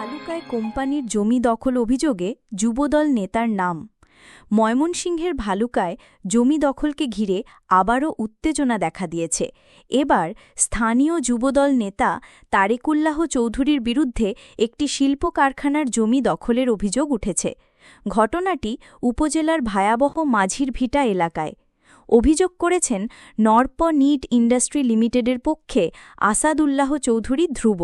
ভালুকায় কোম্পানির জমি দখল অভিযোগে যুবদল নেতার নাম। ময়মনসিংহের ভালুকায় জমি দখলকে ঘিরে আবারও উত্তেজনা দেখা দিয়েছে। এবার স্থানীয় যুবদল নেতা তারেকুল্লাহ চৌধুরীর বিরুদ্ধে একটি শিল্প কারখানার জমি দখলের অভিযোগ উঠেছে। ঘটনাটি উপজেলার ভয়াবহ মাঝির ভিটা এলাকায়। অভিযোগ করেছেন নর্প নিট ইন্ডাস্ট্রি লিমিটেডের পক্ষে আসাদুল্লাহ চৌধুরী ধ্রুব।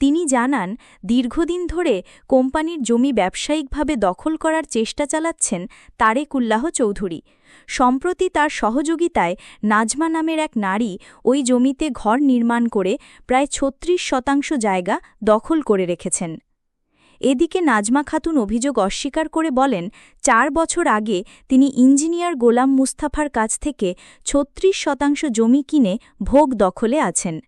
তিনি জানান, দীর্ঘদিন ধরে কোম্পানির জমি ব্যবসায়িকভাবে দখল করার চেষ্টা চালাচ্ছেন তারেকুল্লাহ চৌধুরী। সম্প্রতি তার সহযোগিতায় নাজমা নামের এক নারী ওই জমিতে ঘর নির্মাণ করে প্রায় ছত্রিশ শতাংশ জায়গা দখল করে রেখেছেন। এদিকে নাজমা খাতুন অভিযোগ অস্বীকার করে বলেন, চার বছর আগে তিনি ইঞ্জিনিয়ার গোলাম মুস্তাফার কাছ থেকে ছত্রিশ শতাংশ জমি কিনে ভোগ দখলে আছেন।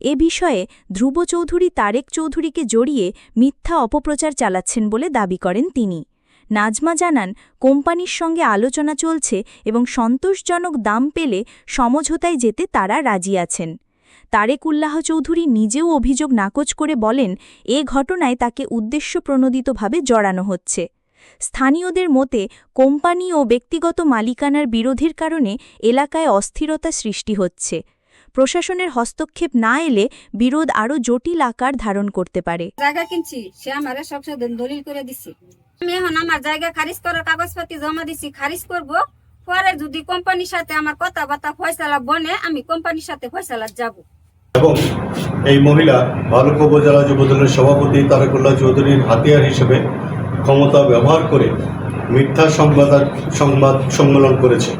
এ বিষয়ে ধ্রুব চৌধুরী তারেক চৌধুরীকে জড়িয়ে মিথ্যা অপপ্রচার চালাচ্ছেন বলে দাবি করেন তিনি। নাজমা জানান, কোম্পানির সঙ্গে আলোচনা চলছে এবং সন্তোষজনক দাম পেলে সমঝোতায় যেতে তারা রাজি আছেন। তারেকুল্লাহ চৌধুরী নিজেও অভিযোগ নাকচ করে বলেন, এ ঘটনায় তাকে উদ্দেশ্যপ্রণোদিতভাবে জড়ানো হচ্ছে। স্থানীয়দের মতে, কোম্পানি ও ব্যক্তিগত মালিকানার বিরোধের কারণে এলাকায় অস্থিরতা সৃষ্টি হচ্ছে। প্রশাসনের হস্তক্ষেপ না এলে বিরোধ আরও জটিল আকার ধারণ করতে পারে। জায়গা কিনছি, সে আমারে সব দলিল করে দিছি। আমি এখন আমার জায়গা খারিজ করার কাগজপাতি জমা দিছি, খারিজ করব। পরে যদি কোম্পানির সাথে আমার কথাবার্তা ফয়সালা বনে, আমি কোম্পানির সাথে ফয়সালা যাব। এবং এই মহিলা ভালুক উপজেলা যুবদলের সভাপতি তারেকুল্লাহ চৌধুরীর হাতিয়ার হিসেবে ক্ষমতা ব্যবহার করে মিথ্যা সংবাদ সংবাদ সম্মেলন করেছে।